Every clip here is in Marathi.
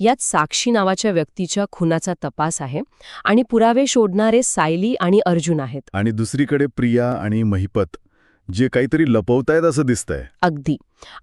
यात साक्षी नावाच्या व्यक्तीच्या खुनाचा तपास आहे आणि पुरावे शोधणारे सायली आणि अर्जुन आहेत. आणि दुसरीकडे प्रिया आणि महिपत जे काहीतरी लपवतायत असं दिसतंय. अगदी.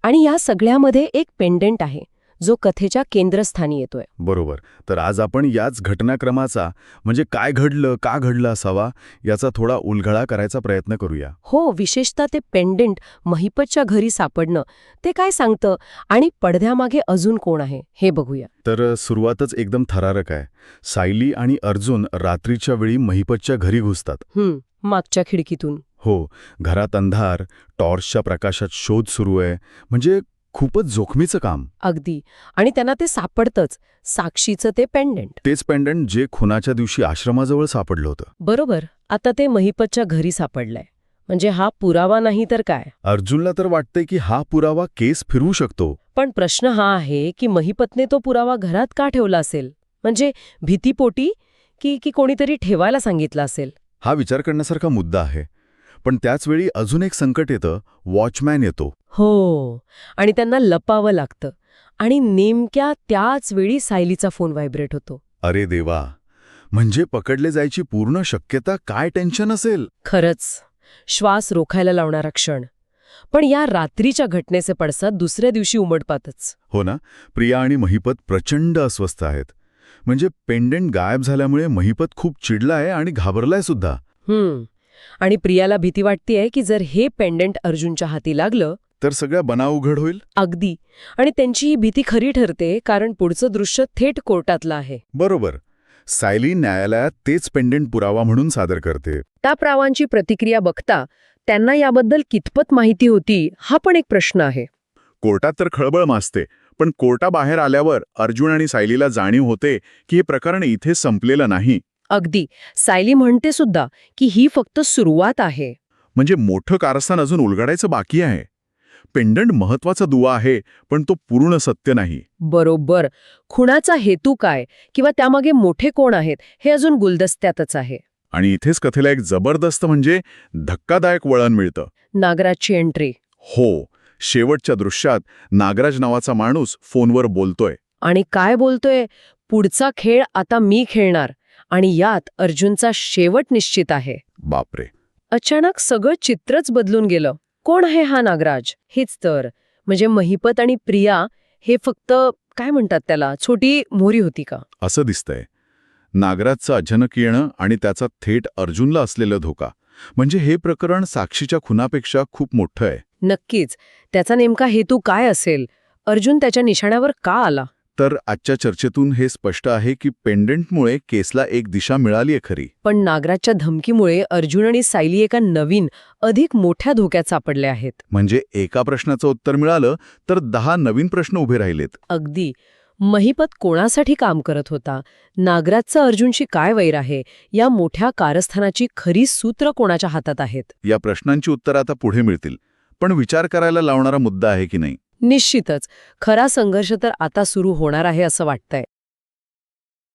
आणि या सगळ्यामध्ये एक पेंडेंट आहे. जो कथेच्या केंद्रस्थानी येतोय. बरोबर. तर आज आपण याच घटनाक्रमाचा म्हणजे काय घडलं का घडलं असावा याचा थोडा उलगडा करायचा प्रयत्न करूया. हो विशेषतः ते पेंडेंट महिपतच्या घरी सापडणं ते काय सांगतं आणि पडद्यामागे अजून कोण आहे हे बघूया. तर सुरुवातच एकदम थरारक आहे. सायली आणि अर्जुन रात्रीच्या वेळी महिपतच्या घरी घुसतात. हं, मागच्या खिडकीतून. हो घरात अंधार टॉर्चच्या प्रकाशात शोध सुरू आहे. म्हणजे खूपच जोखमीचं काम. अगदी. आणि त्यांना ते सापडतंच. साक्षीचं ते पेंडेंट तेच पेंडंट जे खुनाच्या दिवशी आश्रमाजवळ सापडलं होतं. बरोबर. आता ते महिपतच्या घरी सापडलंय. म्हणजे हा पुरावा नाही तर काय? अर्जुनला तर वाटतंय की हा पुरावा केस फिरवू शकतो. पण प्रश्न हा आहे की महिपतने तो पुरावा घरात का ठेवला असेल? म्हणजे भीतीपोटी? की की कोणीतरी ठेवायला सांगितलं असेल? हा विचार करण्यासारखा मुद्दा आहे. पण त्याचवेळी अजून एक संकट येतं वॉचमॅन येतो. हो आणि त्यांना लपावं लागतं. आणि नेमक्या त्याच वेळी सायलीचा फोन व्हायब्रेट होतो. अरे देवा म्हणजे पकडले जायची पूर्ण शक्यता काय टेन्शन असेल? खरंच श्वास रोखायला लावणारा क्षण. पण या रात्रीच्या घटनेचे पडसाद दुसऱ्या दिवशी उमटपातच हो ना प्रिया आणि महिपत प्रचंड अस्वस्थ आहेत. म्हणजे पेंडेंट गायब झाल्यामुळे महिपत खूप चिडला आहे आणि घाबरलाय सुद्धा. हम्म आणि प्रियाला भीती वाटतेय की जर हे पेंडेंट अर्जुनच्या हाती लागलं तर सगळ्या बनाव उघड होईल? अगदी. आणि त्यांची ही भीती खरी ठरते कारण पुढचं दृश्य थेट कोर्टातलं आहे. बरोबर. सायली न्यायालयात तेच पेंडेंट पुरावा म्हणून सादर करते. त्या प्रावांची प्रतिक्रिया बघता त्यांना याबद्दल कितपत माहिती होती हा पण एक प्रश्न आहे. कोर्टात तर खळबळ माजते पण कोर्टाबाहेर आल्यावर अर्जुन आणि सायलीला जाणीव होते की हे प्रकरण इथे संपलेलं नाही. अगदी. सायली म्हणते सुद्धा की ही फक्त सुरुवात आहे. म्हणजे मोठं कारस्थान अजून उलगडायचं बाकी आहे. पेंडंट महत्त्वाचा दुवा आहे पण तो पूर्ण सत्य नाही. बरोबर. खुणाचा हेतू काय किंवा त्यामागे मोठे कोण आहेत हे अजून गुलदस्त्यातच आहे. आणि इथेच कथेला एक जबरदस्त म्हणजे धक्कादायक वळण मिळतं. नागराजची एंट्री हो. शेवटच्या दृश्यात नागराज नावाचा माणूस फोनवर बोलतोय. आणि काय बोलतोय? पुढचा खेळ आता मी खेळणार. आणि यात अर्जुनचा शेवट निश्चित आहे. बापरे. अचानक सगळं चित्रच बदलून गेलं. कोण आहे हा नागराज? हेच तर. म्हणजे महिपत आणि प्रिया हे फक्त काय म्हणतात त्याला छोटी मोरी होती का? असं दिसतंय. नागराजचं अचानक येणं आणि त्याचा थेट अर्जुनला असलेला धोका. म्हणजे हे प्रकरण साक्षीच्या खुनापेक्षा खूप मोठं आहे. नक्कीच. त्याचा नेमका हेतू काय असेल? अर्जुन त्याच्या निशाण्यावर का आला? तर आजच्या चर्चेतून हे स्पष्ट आहे की पेंडेंटमुळे केसला एक दिशा मिळालीये खरी. पण नागराजच्या धमकीमुळे अर्जुन आणि सायली एका नवीन अधिक मोठ्या धोक्यात सापडले आहेत. म्हणजे एका प्रश्नाचं उत्तर मिळालं तर दहा नवीन प्रश्न उभे राहिलेत. अगदी. महिपत कोणासाठी काम करत होता? नागराजचं अर्जुनशी काय वैर आहे? या मोठ्या कारस्थानाची खरी सूत्र कोणाच्या हातात आहेत? या प्रश्नांची उत्तरं आता पुढे मिळतील. पण विचार करायला लावणारा मुद्दा आहे की नाही? निश्चितच. खरा संघर्ष तर आता सुरू होणार आहे असं वाटतंय.